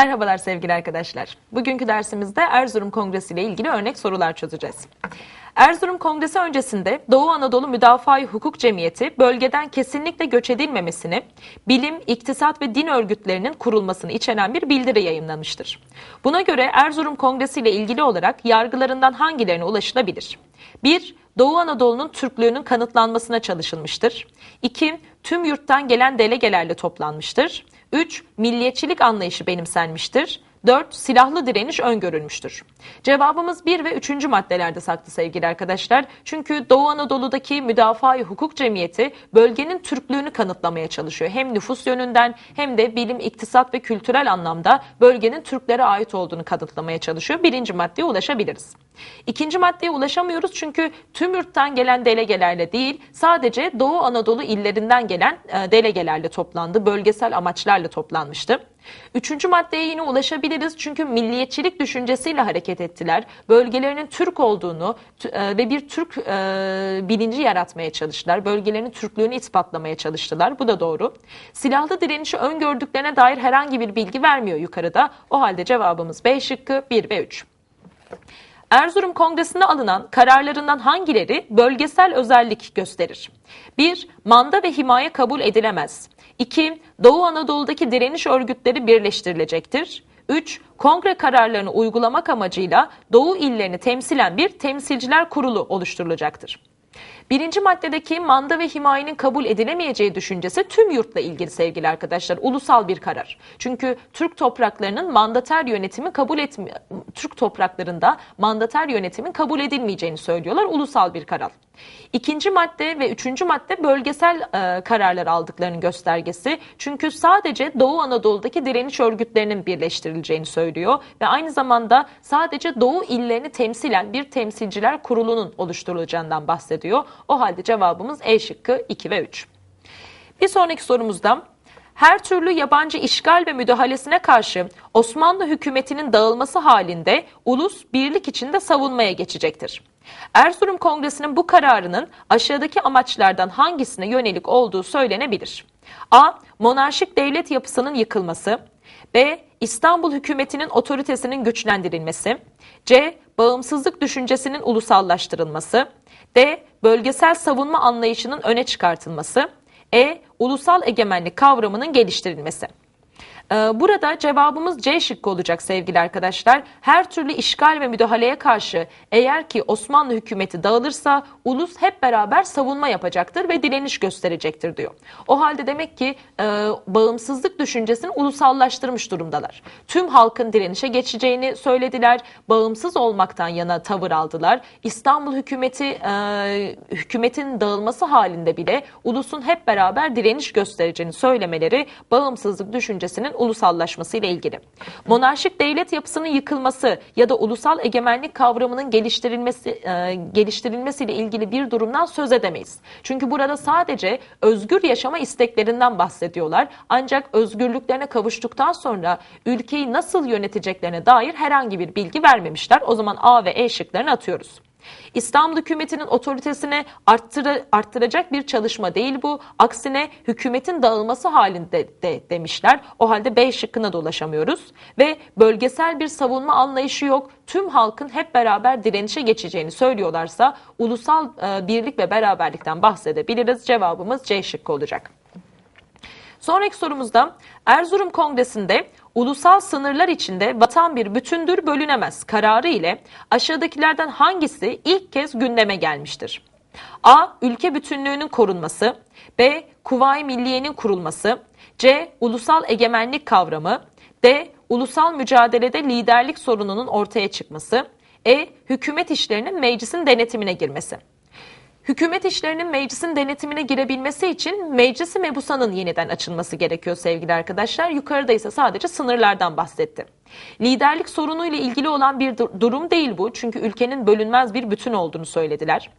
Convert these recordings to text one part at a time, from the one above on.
Merhabalar sevgili arkadaşlar. Bugünkü dersimizde Erzurum Kongresi ile ilgili örnek sorular çözeceğiz. Erzurum Kongresi öncesinde Doğu Anadolu Müdafaa Hukuk Cemiyeti bölgeden kesinlikle göç edilmemesini, bilim, iktisat ve din örgütlerinin kurulmasını içeren bir bildiri yayınlamıştır. Buna göre Erzurum Kongresi ile ilgili olarak yargılarından hangilerine ulaşılabilir? 1. Doğu Anadolu'nun Türklüğünün kanıtlanmasına çalışılmıştır. 2. Tüm yurttan gelen delegelerle toplanmıştır. 3. Milliyetçilik anlayışı benimsenmiştir. 4. Silahlı direniş öngörülmüştür. Cevabımız 1 ve 3. maddelerde saklı sevgili arkadaşlar. Çünkü Doğu Anadolu'daki müdafaa hukuk cemiyeti bölgenin Türklüğünü kanıtlamaya çalışıyor. Hem nüfus yönünden hem de bilim, iktisat ve kültürel anlamda bölgenin Türklere ait olduğunu kanıtlamaya çalışıyor. Birinci maddeye ulaşabiliriz. İkinci maddeye ulaşamıyoruz çünkü tüm yurttan gelen delegelerle değil sadece Doğu Anadolu illerinden gelen e, delegelerle toplandı. Bölgesel amaçlarla toplanmıştı. Üçüncü maddeye yine ulaşabiliriz çünkü milliyetçilik düşüncesiyle hareket ettiler. Bölgelerinin Türk olduğunu e, ve bir Türk e, bilinci yaratmaya çalıştılar. Bölgelerinin Türklüğünü ispatlamaya çalıştılar. Bu da doğru. Silahlı direnişi öngördüklerine dair herhangi bir bilgi vermiyor yukarıda. O halde cevabımız B şıkkı 1 ve 3. Erzurum Kongresi'nde alınan kararlarından hangileri bölgesel özellik gösterir? 1. Manda ve himaye kabul edilemez. 2. Doğu Anadolu'daki direniş örgütleri birleştirilecektir. 3. Kongre kararlarını uygulamak amacıyla Doğu illerini temsilen bir temsilciler kurulu oluşturulacaktır. Birinci maddedeki manda ve himayenin kabul edilemeyeceği düşüncesi tüm yurtla ilgili sevgili arkadaşlar. Ulusal bir karar. Çünkü Türk topraklarının mandater yönetimi kabul etmi Türk topraklarında mandater yönetimin kabul edilmeyeceğini söylüyorlar. Ulusal bir karar. İkinci madde ve üçüncü madde bölgesel e, kararlar aldıklarının göstergesi. Çünkü sadece Doğu Anadolu'daki direniş örgütlerinin birleştirileceğini söylüyor ve aynı zamanda sadece Doğu illerini temsilen bir temsilciler kurulunun oluşturulacağından bahsediyor. O halde cevabımız E şıkkı 2 ve 3. Bir sonraki sorumuzda her türlü yabancı işgal ve müdahalesine karşı Osmanlı hükümetinin dağılması halinde ulus birlik içinde savunmaya geçecektir. Erzurum Kongresi'nin bu kararının aşağıdaki amaçlardan hangisine yönelik olduğu söylenebilir. A. Monarşik devlet yapısının yıkılması. B. İstanbul hükümetinin otoritesinin güçlendirilmesi. C. Bağımsızlık düşüncesinin ulusallaştırılması. D. Bölgesel savunma anlayışının öne çıkartılması. E. Ulusal egemenlik kavramının geliştirilmesi. Ee, burada cevabımız C şıkkı olacak sevgili arkadaşlar. Her türlü işgal ve müdahaleye karşı eğer ki Osmanlı hükümeti dağılırsa ulus hep beraber savunma yapacaktır ve direniş gösterecektir diyor. O halde demek ki e, bağımsızlık düşüncesini ulusallaştırmış durumdalar. Tüm halkın direnişe geçeceğini söylediler. Bağımsız olmaktan yana tavır aldılar. İstanbul hükümeti e, hükümetin dağılması halinde bile ulusun hep beraber direniş göstereceğini söylemeleri bağımsızlık düşüncesinin ulusallaşması ile ilgili. Monarşik devlet yapısının yıkılması ya da ulusal egemenlik kavramının geliştirilmesi e, geliştirilmesiyle ilgili bir durumdan söz edemeyiz. Çünkü burada sadece özgür yaşama isteklerinden bahsediyorlar. Ancak özgürlüklerine kavuştuktan sonra ülkeyi nasıl yöneteceklerine dair herhangi bir bilgi vermemişler. O zaman A ve E şıklarını atıyoruz. İstanbul hükümetinin otoritesini arttıra, arttıracak bir çalışma değil bu. Aksine hükümetin dağılması halinde de demişler. O halde B şıkkına da ulaşamıyoruz. Ve bölgesel bir savunma anlayışı yok. Tüm halkın hep beraber direnişe geçeceğini söylüyorlarsa ulusal e, birlik ve beraberlikten bahsedebiliriz. Cevabımız C şıkkı olacak. Sonraki sorumuzda Erzurum Kongresi'nde ulusal sınırlar içinde vatan bir bütündür bölünemez kararı ile aşağıdakilerden hangisi ilk kez gündeme gelmiştir? A. Ülke bütünlüğünün korunması B. Kuvayi Milliye'nin kurulması C. Ulusal egemenlik kavramı D. Ulusal mücadelede liderlik sorununun ortaya çıkması E. Hükümet işlerinin meclisin denetimine girmesi Hükümet işlerinin meclisin denetimine girebilmesi için meclisi mebusanın yeniden açılması gerekiyor sevgili arkadaşlar. Yukarıda ise sadece sınırlardan bahsetti. Liderlik sorunuyla ilgili olan bir dur- durum değil bu. Çünkü ülkenin bölünmez bir bütün olduğunu söylediler.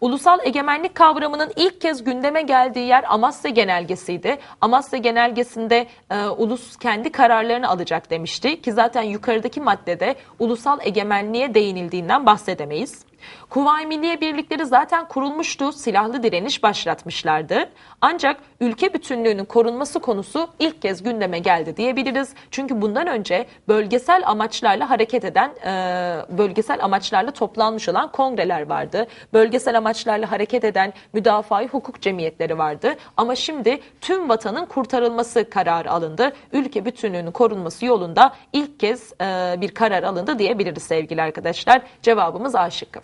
Ulusal egemenlik kavramının ilk kez gündeme geldiği yer Amasya Genelgesi'ydi. Amasya Genelgesi'nde e, ulus kendi kararlarını alacak demişti ki zaten yukarıdaki maddede ulusal egemenliğe değinildiğinden bahsedemeyiz. Kuvayi Milliye Birlikleri zaten kurulmuştu, silahlı direniş başlatmışlardı. Ancak ülke bütünlüğünün korunması konusu ilk kez gündeme geldi diyebiliriz. Çünkü bundan önce bölgesel amaçlarla hareket eden, e, bölgesel amaçlarla toplanmış olan kongreler vardı. Bölgesel amaçlarla hareket eden müdafaa hukuk cemiyetleri vardı. Ama şimdi tüm vatanın kurtarılması kararı alındı. Ülke bütünlüğünün korunması yolunda ilk kez e, bir karar alındı diyebiliriz sevgili arkadaşlar. Cevabımız A şıkkı.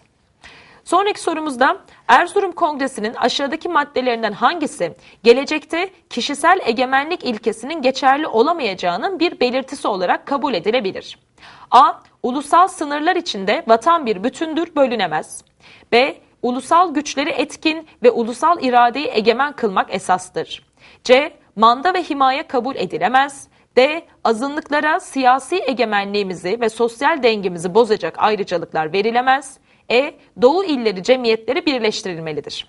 Sonraki sorumuzda Erzurum Kongresi'nin aşağıdaki maddelerinden hangisi gelecekte kişisel egemenlik ilkesinin geçerli olamayacağının bir belirtisi olarak kabul edilebilir? A. Ulusal sınırlar içinde vatan bir bütündür, bölünemez. B. Ulusal güçleri etkin ve ulusal iradeyi egemen kılmak esastır. C. Manda ve himaye kabul edilemez. D. Azınlıklara siyasi egemenliğimizi ve sosyal dengemizi bozacak ayrıcalıklar verilemez. E. Doğu illeri cemiyetleri birleştirilmelidir.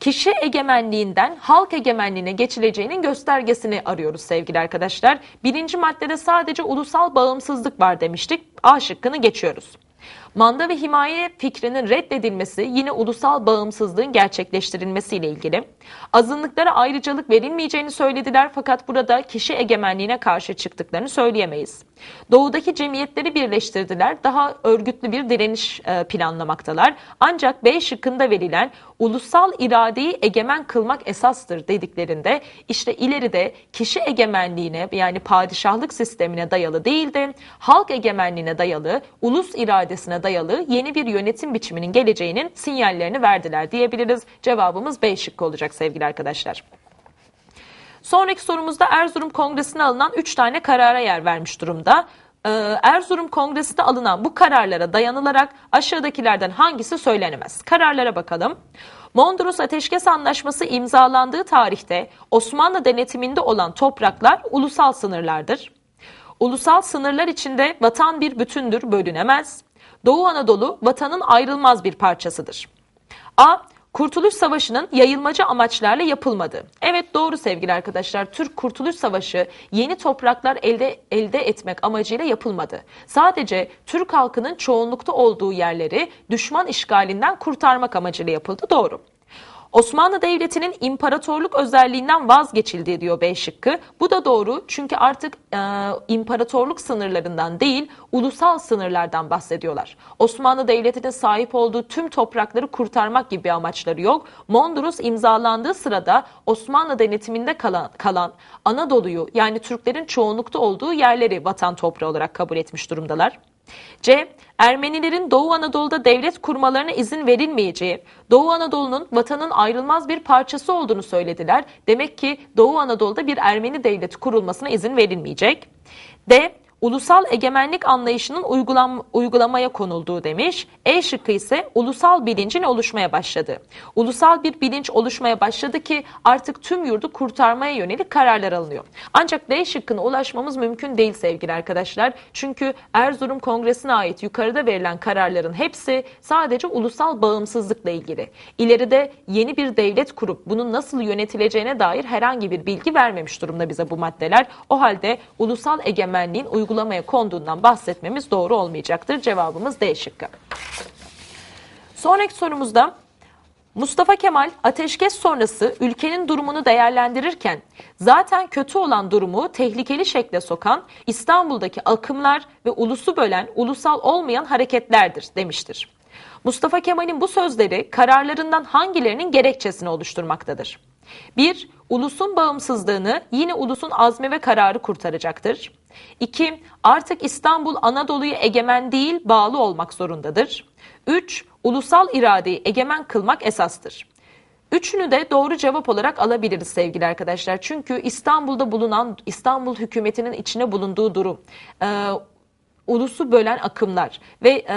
Kişi egemenliğinden halk egemenliğine geçileceğinin göstergesini arıyoruz sevgili arkadaşlar. Birinci maddede sadece ulusal bağımsızlık var demiştik. A şıkkını geçiyoruz. Manda ve himaye fikrinin reddedilmesi yine ulusal bağımsızlığın gerçekleştirilmesiyle ilgili. Azınlıklara ayrıcalık verilmeyeceğini söylediler fakat burada kişi egemenliğine karşı çıktıklarını söyleyemeyiz. Doğudaki cemiyetleri birleştirdiler. Daha örgütlü bir direniş e, planlamaktalar. Ancak B şıkkında verilen ulusal iradeyi egemen kılmak esastır dediklerinde işte ileride kişi egemenliğine yani padişahlık sistemine dayalı değil de halk egemenliğine dayalı, ulus iradesine dayalı yeni bir yönetim biçiminin geleceğinin sinyallerini verdiler diyebiliriz. Cevabımız B şıkkı olacak sevgili arkadaşlar. Sonraki sorumuzda Erzurum Kongresi'ne alınan 3 tane karara yer vermiş durumda. Ee, Erzurum Kongresi'nde alınan bu kararlara dayanılarak aşağıdakilerden hangisi söylenemez? Kararlara bakalım. Mondros Ateşkes Anlaşması imzalandığı tarihte Osmanlı denetiminde olan topraklar ulusal sınırlardır. Ulusal sınırlar içinde vatan bir bütündür, bölünemez. Doğu Anadolu vatanın ayrılmaz bir parçasıdır. A. Kurtuluş Savaşı'nın yayılmacı amaçlarla yapılmadı. Evet doğru sevgili arkadaşlar. Türk Kurtuluş Savaşı yeni topraklar elde elde etmek amacıyla yapılmadı. Sadece Türk halkının çoğunlukta olduğu yerleri düşman işgalinden kurtarmak amacıyla yapıldı. Doğru. Osmanlı Devleti'nin imparatorluk özelliğinden vazgeçildiği diyor B şıkkı. Bu da doğru çünkü artık e, imparatorluk sınırlarından değil ulusal sınırlardan bahsediyorlar. Osmanlı Devleti'nin sahip olduğu tüm toprakları kurtarmak gibi amaçları yok. Mondros imzalandığı sırada Osmanlı denetiminde kalan, kalan Anadolu'yu yani Türklerin çoğunlukta olduğu yerleri vatan toprağı olarak kabul etmiş durumdalar. C. Ermenilerin Doğu Anadolu'da devlet kurmalarına izin verilmeyeceği, Doğu Anadolu'nun vatanın ayrılmaz bir parçası olduğunu söylediler. Demek ki Doğu Anadolu'da bir Ermeni devleti kurulmasına izin verilmeyecek. D. Ulusal egemenlik anlayışının uygulam uygulamaya konulduğu demiş. E şıkkı ise ulusal bilincin oluşmaya başladı. Ulusal bir bilinç oluşmaya başladı ki artık tüm yurdu kurtarmaya yönelik kararlar alınıyor. Ancak D şıkkına ulaşmamız mümkün değil sevgili arkadaşlar. Çünkü Erzurum Kongresi'ne ait yukarıda verilen kararların hepsi sadece ulusal bağımsızlıkla ilgili. İleride yeni bir devlet kurup bunun nasıl yönetileceğine dair herhangi bir bilgi vermemiş durumda bize bu maddeler. O halde ulusal egemenliğin uygulamaya konduğundan bahsetmemiz doğru olmayacaktır. Cevabımız D şıkkı. Sonraki sorumuzda Mustafa Kemal ateşkes sonrası ülkenin durumunu değerlendirirken zaten kötü olan durumu tehlikeli şekle sokan İstanbul'daki akımlar ve ulusu bölen ulusal olmayan hareketlerdir demiştir. Mustafa Kemal'in bu sözleri kararlarından hangilerinin gerekçesini oluşturmaktadır? 1. Ulusun bağımsızlığını yine ulusun azmi ve kararı kurtaracaktır. 2. Artık İstanbul Anadolu'ya egemen değil bağlı olmak zorundadır. 3. Ulusal iradeyi egemen kılmak esastır. Üçünü de doğru cevap olarak alabiliriz sevgili arkadaşlar. Çünkü İstanbul'da bulunan İstanbul hükümetinin içine bulunduğu durum, e, ulusu bölen akımlar ve e,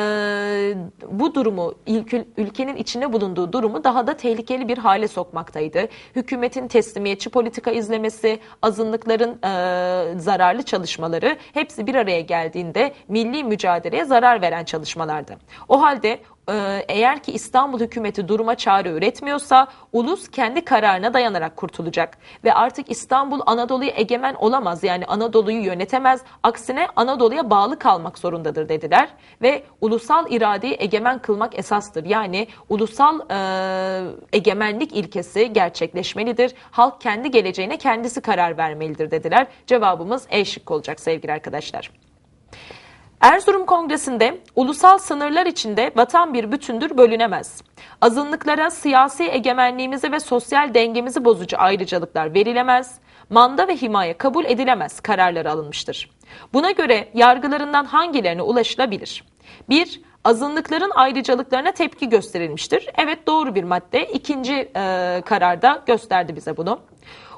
bu durumu ülke, ülkenin içinde bulunduğu durumu daha da tehlikeli bir hale sokmaktaydı. Hükümetin teslimiyetçi politika izlemesi, azınlıkların e, zararlı çalışmaları hepsi bir araya geldiğinde milli mücadeleye zarar veren çalışmalardı. O halde eğer ki İstanbul hükümeti duruma çare üretmiyorsa ulus kendi kararına dayanarak kurtulacak. Ve artık İstanbul Anadolu'ya egemen olamaz yani Anadolu'yu yönetemez. Aksine Anadolu'ya bağlı kalmak zorundadır dediler. Ve ulusal iradeyi egemen kılmak esastır. Yani ulusal e, egemenlik ilkesi gerçekleşmelidir. Halk kendi geleceğine kendisi karar vermelidir dediler. Cevabımız E şıkkı olacak sevgili arkadaşlar. Erzurum Kongresi'nde ulusal sınırlar içinde vatan bir bütündür bölünemez. Azınlıklara siyasi egemenliğimizi ve sosyal dengemizi bozucu ayrıcalıklar verilemez. Manda ve himaye kabul edilemez kararları alınmıştır. Buna göre yargılarından hangilerine ulaşılabilir? 1. Azınlıkların ayrıcalıklarına tepki gösterilmiştir. Evet doğru bir madde. İkinci e, kararda gösterdi bize bunu.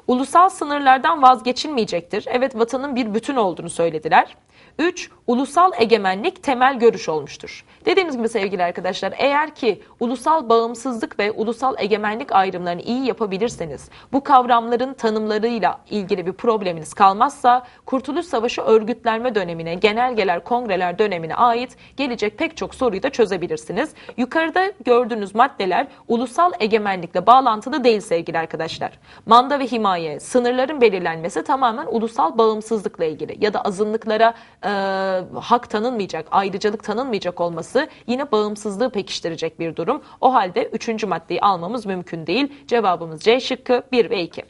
Ulusal sınırlardan vazgeçilmeyecektir. Evet vatanın bir bütün olduğunu söylediler. 3. Ulusal egemenlik temel görüş olmuştur. Dediğimiz gibi sevgili arkadaşlar eğer ki ulusal bağımsızlık ve ulusal egemenlik ayrımlarını iyi yapabilirseniz bu kavramların tanımlarıyla ilgili bir probleminiz kalmazsa Kurtuluş Savaşı örgütlenme dönemine, genelgeler, kongreler dönemine ait gelecek pek çok soruyu da çözebilirsiniz. Yukarıda gördüğünüz maddeler ulusal egemenlikle bağlantılı değil sevgili arkadaşlar. Manda ve himaye, sınırların belirlenmesi tamamen ulusal bağımsızlıkla ilgili ya da azınlıklara e, hak tanınmayacak, ayrıcalık tanınmayacak olması yine bağımsızlığı pekiştirecek bir durum. O halde üçüncü maddeyi almamız mümkün değil. Cevabımız C şıkkı 1 ve 2.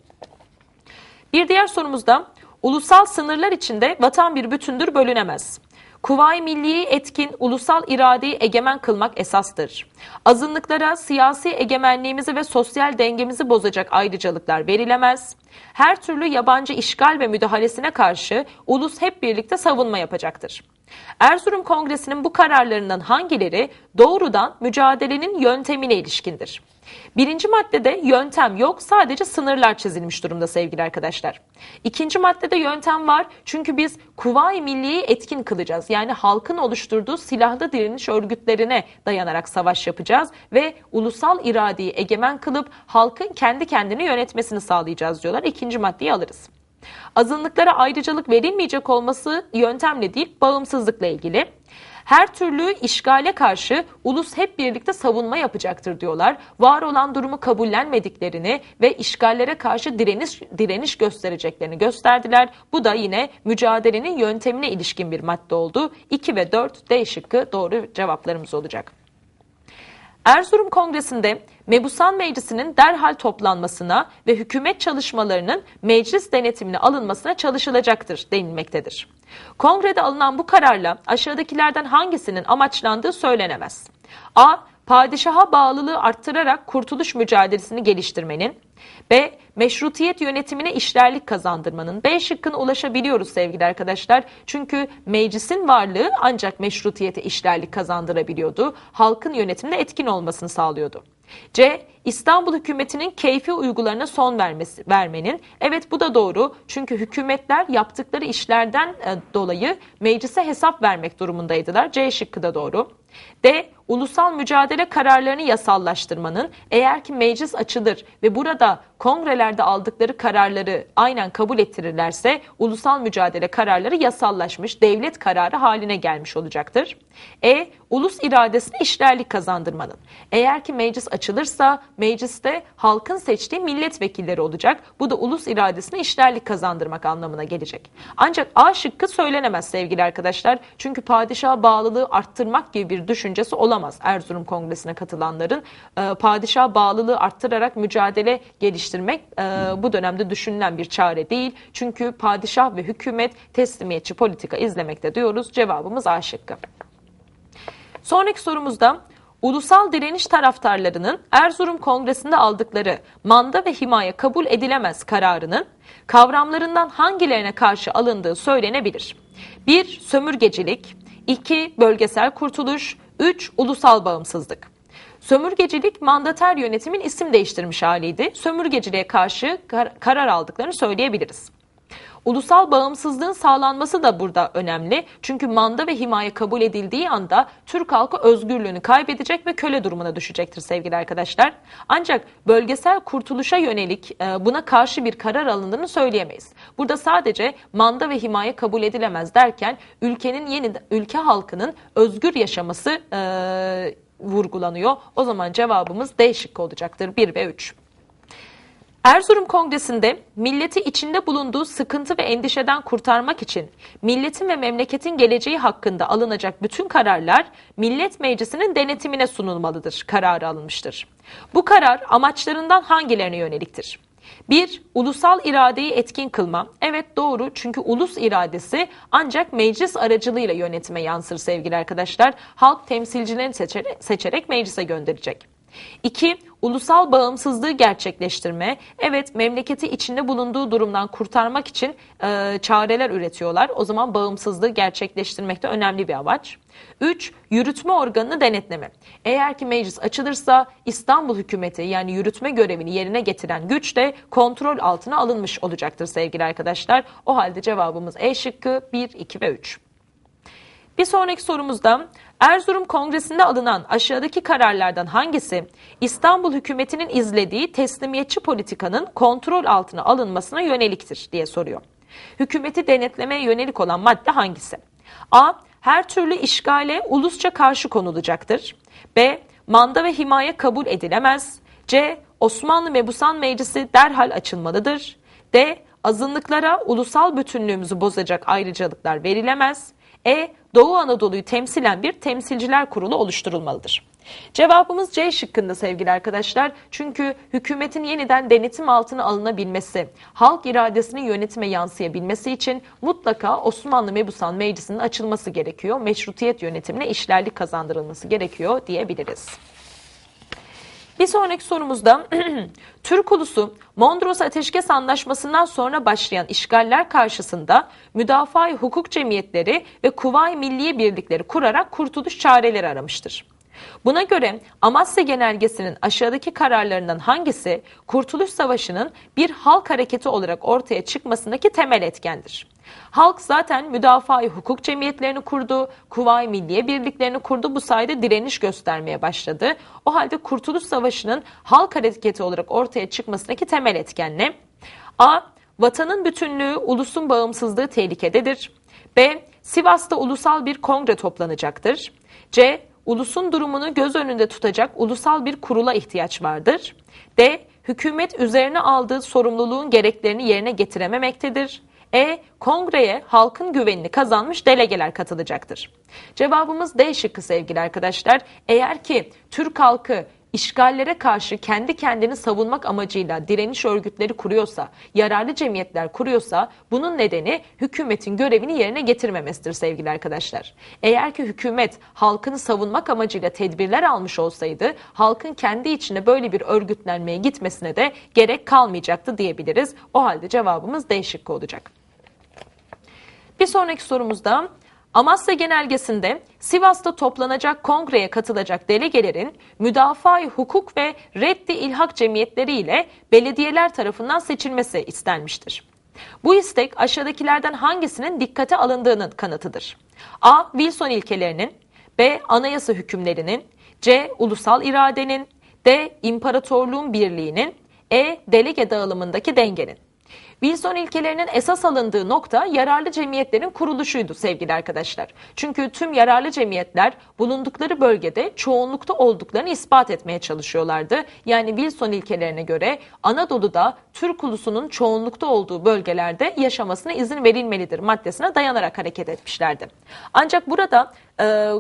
Bir diğer sorumuzda ulusal sınırlar içinde vatan bir bütündür bölünemez. Kuvayi milliyi etkin, ulusal iradeyi egemen kılmak esastır. Azınlıklara siyasi egemenliğimizi ve sosyal dengemizi bozacak ayrıcalıklar verilemez. Her türlü yabancı işgal ve müdahalesine karşı ulus hep birlikte savunma yapacaktır. Erzurum Kongresi'nin bu kararlarından hangileri doğrudan mücadelenin yöntemine ilişkindir? Birinci maddede yöntem yok sadece sınırlar çizilmiş durumda sevgili arkadaşlar. İkinci maddede yöntem var çünkü biz Kuvayi Milliye'yi etkin kılacağız. Yani halkın oluşturduğu silahlı direniş örgütlerine dayanarak savaş yapacağız ve ulusal iradeyi egemen kılıp halkın kendi kendini yönetmesini sağlayacağız diyorlar. İkinci maddeyi alırız. Azınlıklara ayrıcalık verilmeyecek olması yöntemle değil bağımsızlıkla ilgili. Her türlü işgale karşı ulus hep birlikte savunma yapacaktır diyorlar. Var olan durumu kabullenmediklerini ve işgallere karşı direniş, direniş göstereceklerini gösterdiler. Bu da yine mücadelenin yöntemine ilişkin bir madde oldu. 2 ve 4 D şıkkı doğru cevaplarımız olacak. Erzurum Kongresi'nde Mebusan Meclisi'nin derhal toplanmasına ve hükümet çalışmalarının meclis denetimine alınmasına çalışılacaktır denilmektedir. Kongrede alınan bu kararla aşağıdakilerden hangisinin amaçlandığı söylenemez. A. Padişaha bağlılığı arttırarak kurtuluş mücadelesini geliştirmenin, B. Meşrutiyet yönetimine işlerlik kazandırmanın. B şıkkına ulaşabiliyoruz sevgili arkadaşlar. Çünkü meclisin varlığı ancak meşrutiyete işlerlik kazandırabiliyordu. Halkın yönetiminde etkin olmasını sağlıyordu. C. İstanbul hükümetinin keyfi uygularına son vermesi, vermenin. Evet bu da doğru. Çünkü hükümetler yaptıkları işlerden e, dolayı meclise hesap vermek durumundaydılar. C şıkkı da doğru. D. Ulusal mücadele kararlarını yasallaştırmanın eğer ki meclis açılır ve burada kongrelerde aldıkları kararları aynen kabul ettirirlerse ulusal mücadele kararları yasallaşmış devlet kararı haline gelmiş olacaktır. E. Ulus iradesine işlerlik kazandırmanın. Eğer ki meclis açılırsa mecliste halkın seçtiği milletvekilleri olacak. Bu da ulus iradesine işlerlik kazandırmak anlamına gelecek. Ancak A şıkkı söylenemez sevgili arkadaşlar. Çünkü padişaha bağlılığı arttırmak gibi bir düşüncesi olamaz Erzurum Kongresi'ne katılanların. E, padişaha bağlılığı arttırarak mücadele geliştirmek e, bu dönemde düşünülen bir çare değil. Çünkü padişah ve hükümet teslimiyetçi politika izlemekte diyoruz. Cevabımız A şıkkı. Sonraki sorumuzda Ulusal direniş taraftarlarının Erzurum Kongresi'nde aldıkları manda ve himaye kabul edilemez kararının kavramlarından hangilerine karşı alındığı söylenebilir? 1. Sömürgecilik 2. Bölgesel kurtuluş 3. Ulusal bağımsızlık Sömürgecilik mandater yönetimin isim değiştirmiş haliydi. Sömürgeciliğe karşı kar karar aldıklarını söyleyebiliriz. Ulusal bağımsızlığın sağlanması da burada önemli. Çünkü manda ve himaye kabul edildiği anda Türk halkı özgürlüğünü kaybedecek ve köle durumuna düşecektir sevgili arkadaşlar. Ancak bölgesel kurtuluşa yönelik e, buna karşı bir karar alındığını söyleyemeyiz. Burada sadece manda ve himaye kabul edilemez derken ülkenin yeni ülke halkının özgür yaşaması e, vurgulanıyor. O zaman cevabımız D şıkkı olacaktır 1 ve 3. Erzurum Kongresi'nde milleti içinde bulunduğu sıkıntı ve endişeden kurtarmak için milletin ve memleketin geleceği hakkında alınacak bütün kararlar Millet Meclisi'nin denetimine sunulmalıdır kararı alınmıştır. Bu karar amaçlarından hangilerine yöneliktir? 1. Ulusal iradeyi etkin kılma. Evet doğru çünkü ulus iradesi ancak meclis aracılığıyla yönetime yansır sevgili arkadaşlar. Halk temsilcilerini seçerek, seçerek meclise gönderecek. 2. Ulusal bağımsızlığı gerçekleştirme. Evet memleketi içinde bulunduğu durumdan kurtarmak için e, çareler üretiyorlar. O zaman bağımsızlığı gerçekleştirmek de önemli bir amaç. 3. Yürütme organını denetleme. Eğer ki meclis açılırsa İstanbul hükümeti yani yürütme görevini yerine getiren güç de kontrol altına alınmış olacaktır sevgili arkadaşlar. O halde cevabımız E şıkkı 1, 2 ve 3. Bir sonraki sorumuzda Erzurum Kongresi'nde alınan aşağıdaki kararlardan hangisi İstanbul hükümetinin izlediği teslimiyetçi politikanın kontrol altına alınmasına yöneliktir diye soruyor. Hükümeti denetlemeye yönelik olan madde hangisi? A. Her türlü işgale ulusça karşı konulacaktır. B. Manda ve himaye kabul edilemez. C. Osmanlı Mebusan Meclisi derhal açılmalıdır. D. Azınlıklara ulusal bütünlüğümüzü bozacak ayrıcalıklar verilemez. E. Doğu Anadolu'yu temsilen bir temsilciler kurulu oluşturulmalıdır. Cevabımız C şıkkında sevgili arkadaşlar. Çünkü hükümetin yeniden denetim altına alınabilmesi, halk iradesinin yönetime yansıyabilmesi için mutlaka Osmanlı Mebusan Meclisi'nin açılması gerekiyor. Meşrutiyet yönetimine işlerlik kazandırılması gerekiyor diyebiliriz. Bir sonraki sorumuzda Türk ulusu Mondros Ateşkes Anlaşması'ndan sonra başlayan işgaller karşısında müdafaa hukuk cemiyetleri ve Kuvayi Milliye Birlikleri kurarak kurtuluş çareleri aramıştır. Buna göre Amasya Genelgesi'nin aşağıdaki kararlarından hangisi Kurtuluş Savaşı'nın bir halk hareketi olarak ortaya çıkmasındaki temel etkendir? Halk zaten müdafaa hukuk cemiyetlerini kurdu, Kuvayi Milliye Birliklerini kurdu. Bu sayede direniş göstermeye başladı. O halde Kurtuluş Savaşı'nın halk hareketi olarak ortaya çıkmasındaki temel etken ne? A. Vatanın bütünlüğü, ulusun bağımsızlığı tehlikededir. B. Sivas'ta ulusal bir kongre toplanacaktır. C. Ulusun durumunu göz önünde tutacak ulusal bir kurula ihtiyaç vardır. D. Hükümet üzerine aldığı sorumluluğun gereklerini yerine getirememektedir. E. Kongreye halkın güvenini kazanmış delegeler katılacaktır. Cevabımız D şıkkı sevgili arkadaşlar. Eğer ki Türk halkı işgallere karşı kendi kendini savunmak amacıyla direniş örgütleri kuruyorsa, yararlı cemiyetler kuruyorsa bunun nedeni hükümetin görevini yerine getirmemesidir sevgili arkadaşlar. Eğer ki hükümet halkını savunmak amacıyla tedbirler almış olsaydı halkın kendi içinde böyle bir örgütlenmeye gitmesine de gerek kalmayacaktı diyebiliriz. O halde cevabımız D şıkkı olacak. Bir sonraki sorumuzda Amasya Genelgesi'nde Sivas'ta toplanacak kongreye katılacak delegelerin müdafaa hukuk ve reddi ilhak cemiyetleri ile belediyeler tarafından seçilmesi istenmiştir. Bu istek aşağıdakilerden hangisinin dikkate alındığının kanıtıdır. A. Wilson ilkelerinin, B. Anayasa hükümlerinin, C. Ulusal iradenin, D. İmparatorluğun birliğinin, E. Delege dağılımındaki dengenin. Wilson ilkelerinin esas alındığı nokta yararlı cemiyetlerin kuruluşuydu sevgili arkadaşlar. Çünkü tüm yararlı cemiyetler bulundukları bölgede çoğunlukta olduklarını ispat etmeye çalışıyorlardı. Yani Wilson ilkelerine göre Anadolu'da Türk ulusunun çoğunlukta olduğu bölgelerde yaşamasına izin verilmelidir maddesine dayanarak hareket etmişlerdi. Ancak burada e,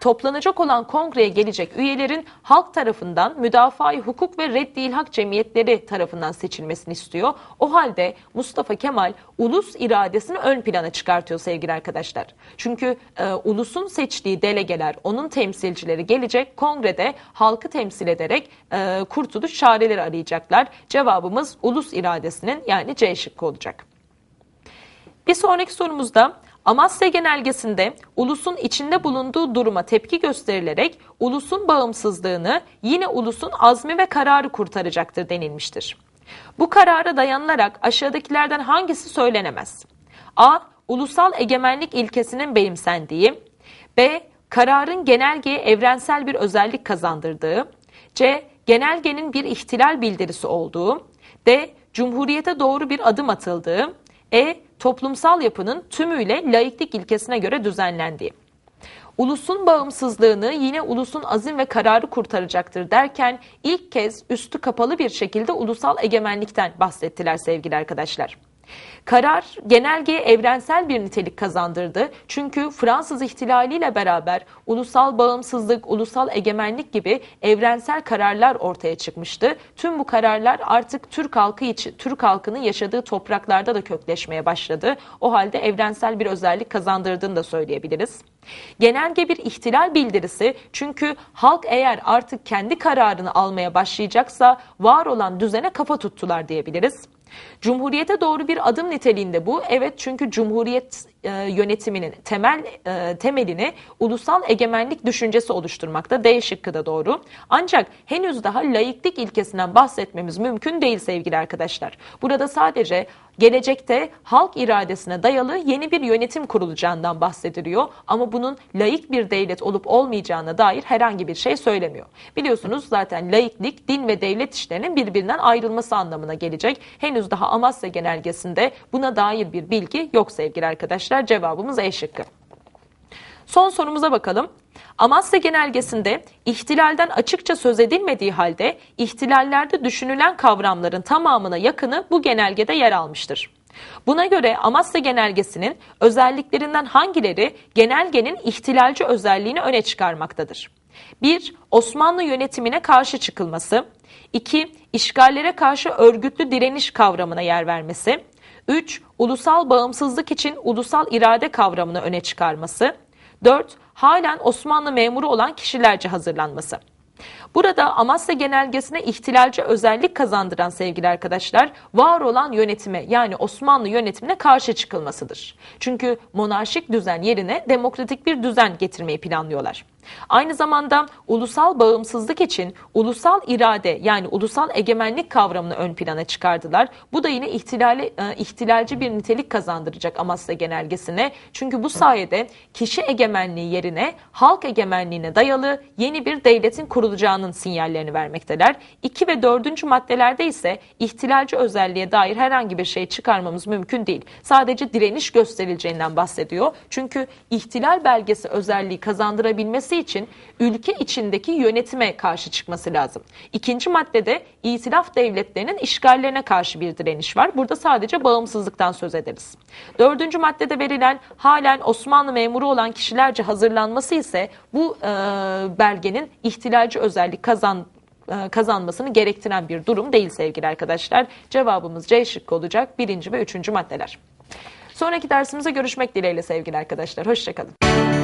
toplanacak olan kongreye gelecek üyelerin halk tarafından müdafaa hukuk ve reddi ilhak cemiyetleri tarafından seçilmesini istiyor. O halde Mustafa Kemal ulus iradesini ön plana çıkartıyor sevgili arkadaşlar. Çünkü e, ulusun seçtiği delegeler, onun temsilcileri gelecek kongrede halkı temsil ederek e, kurtuluş çareleri arayacaklar. Cevabımız ulus iradesinin yani C şıkkı olacak. Bir sonraki sorumuzda Amasya Genelgesi'nde ulusun içinde bulunduğu duruma tepki gösterilerek ulusun bağımsızlığını yine ulusun azmi ve kararı kurtaracaktır denilmiştir. Bu karara dayanılarak aşağıdakilerden hangisi söylenemez? A. Ulusal egemenlik ilkesinin benimsendiği. B. Kararın genelgeye evrensel bir özellik kazandırdığı. C. Genelgenin bir ihtilal bildirisi olduğu. D. Cumhuriyete doğru bir adım atıldığı. E. Toplumsal yapının tümüyle laiklik ilkesine göre düzenlendiği. Ulusun bağımsızlığını yine ulusun azim ve kararı kurtaracaktır derken ilk kez üstü kapalı bir şekilde ulusal egemenlikten bahsettiler sevgili arkadaşlar. Karar genelgeye evrensel bir nitelik kazandırdı. Çünkü Fransız ihtilaliyle beraber ulusal bağımsızlık, ulusal egemenlik gibi evrensel kararlar ortaya çıkmıştı. Tüm bu kararlar artık Türk halkı için Türk halkının yaşadığı topraklarda da kökleşmeye başladı. O halde evrensel bir özellik kazandırdığını da söyleyebiliriz. Genelge bir ihtilal bildirisi çünkü halk eğer artık kendi kararını almaya başlayacaksa var olan düzene kafa tuttular diyebiliriz. Cumhuriyete doğru bir adım niteliğinde bu. Evet çünkü Cumhuriyet e, yönetiminin temel e, temelini ulusal egemenlik düşüncesi oluşturmakta. D şıkkı da doğru. Ancak henüz daha laiklik ilkesinden bahsetmemiz mümkün değil sevgili arkadaşlar. Burada sadece gelecekte halk iradesine dayalı yeni bir yönetim kurulacağından bahsediliyor. Ama bunun laik bir devlet olup olmayacağına dair herhangi bir şey söylemiyor. Biliyorsunuz zaten laiklik din ve devlet işlerinin birbirinden ayrılması anlamına gelecek. Henüz daha Amasya genelgesinde buna dair bir bilgi yok sevgili arkadaşlar. Cevabımız E şıkkı. Son sorumuza bakalım. Amasya Genelgesi'nde ihtilalden açıkça söz edilmediği halde ihtilallerde düşünülen kavramların tamamına yakını bu genelgede yer almıştır. Buna göre Amasya Genelgesi'nin özelliklerinden hangileri genelgenin ihtilalci özelliğini öne çıkarmaktadır? 1. Osmanlı yönetimine karşı çıkılması. 2. İşgallere karşı örgütlü direniş kavramına yer vermesi. 3. Ulusal bağımsızlık için ulusal irade kavramını öne çıkarması. 4. Halen Osmanlı memuru olan kişilerce hazırlanması. Burada Amasya Genelgesi'ne ihtilalci özellik kazandıran sevgili arkadaşlar var olan yönetime yani Osmanlı yönetimine karşı çıkılmasıdır. Çünkü monarşik düzen yerine demokratik bir düzen getirmeyi planlıyorlar. Aynı zamanda ulusal bağımsızlık için ulusal irade yani ulusal egemenlik kavramını ön plana çıkardılar. Bu da yine ihtilali, e, ihtilalci bir nitelik kazandıracak Amasya Genelgesi'ne. Çünkü bu sayede kişi egemenliği yerine halk egemenliğine dayalı yeni bir devletin kurulacağının sinyallerini vermekteler. 2 ve 4. maddelerde ise ihtilalci özelliğe dair herhangi bir şey çıkarmamız mümkün değil. Sadece direniş gösterileceğinden bahsediyor. Çünkü ihtilal belgesi özelliği kazandırabilmesi için ülke içindeki yönetime karşı çıkması lazım. İkinci maddede itilaf devletlerinin işgallerine karşı bir direniş var. Burada sadece bağımsızlıktan söz ederiz. Dördüncü maddede verilen halen Osmanlı memuru olan kişilerce hazırlanması ise bu e, belgenin ihtilalci özellik kazan e, kazanmasını gerektiren bir durum değil sevgili arkadaşlar. Cevabımız C şıkkı olacak birinci ve üçüncü maddeler. Sonraki dersimize görüşmek dileğiyle sevgili arkadaşlar. Hoşçakalın.